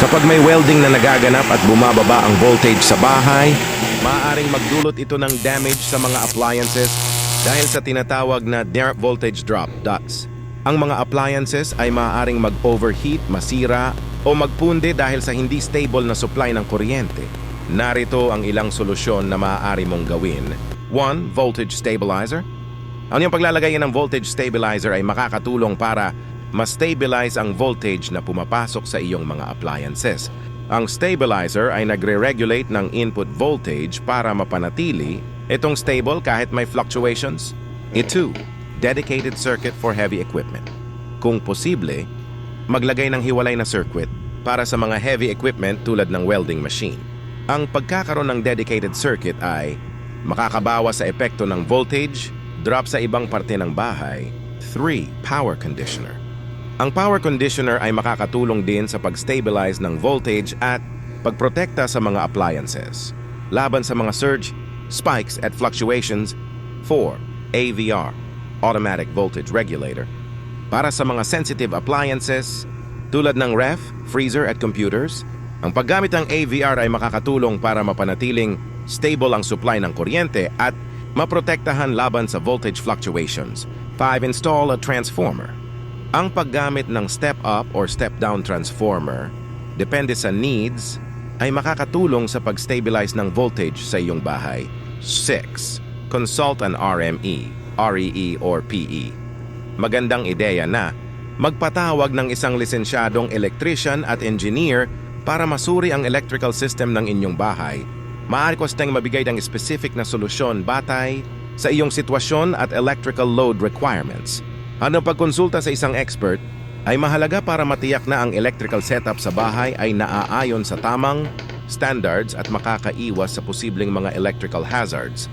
Kapag may welding na nagaganap at bumababa ang voltage sa bahay, maaaring magdulot ito ng damage sa mga appliances dahil sa tinatawag na voltage drop, DUTS. Ang mga appliances ay maaaring mag-overheat, masira, o magpunde dahil sa hindi stable na supply ng kuryente. Narito ang ilang solusyon na maaari mong gawin. 1. Voltage stabilizer. Ang iyong paglalagay ng voltage stabilizer ay makakatulong para ma-stabilize ang voltage na pumapasok sa iyong mga appliances. Ang stabilizer ay nagre-regulate ng input voltage para mapanatili itong stable kahit may fluctuations. Ito, dedicated circuit for heavy equipment. Kung posible, maglagay ng hiwalay na circuit para sa mga heavy equipment tulad ng welding machine. Ang pagkakaroon ng dedicated circuit ay makakabawas sa epekto ng voltage, drop sa ibang parte ng bahay. 3. Power conditioner. Ang power conditioner ay makakatulong din sa pag-stabilize ng voltage at pagprotekta sa mga appliances. Laban sa mga surge, spikes at fluctuations. 4. AVR, Automatic Voltage Regulator. Para sa mga sensitive appliances, tulad ng ref, freezer at computers, ang paggamit ng AVR ay makakatulong para mapanatiling stable ang supply ng kuryente at maprotektahan laban sa voltage fluctuations. 5. Install a transformer. Ang paggamit ng step-up or step-down transformer, depende sa needs, ay makakatulong sa pag-stabilize ng voltage sa iyong bahay. 6. Consult an RME, REE or PE. Magandang ideya na magpatawag ng isang lisensyadong electrician at engineer para masuri ang electrical system ng inyong bahay. Maaari ko siyang mabigay ng specific na solusyon batay sa iyong sitwasyon at electrical load requirements. Ang pagkonsulta sa isang expert ay mahalaga para matiyak na ang electrical setup sa bahay ay naaayon sa tamang standards at makakaiwas sa posibleng mga electrical hazards.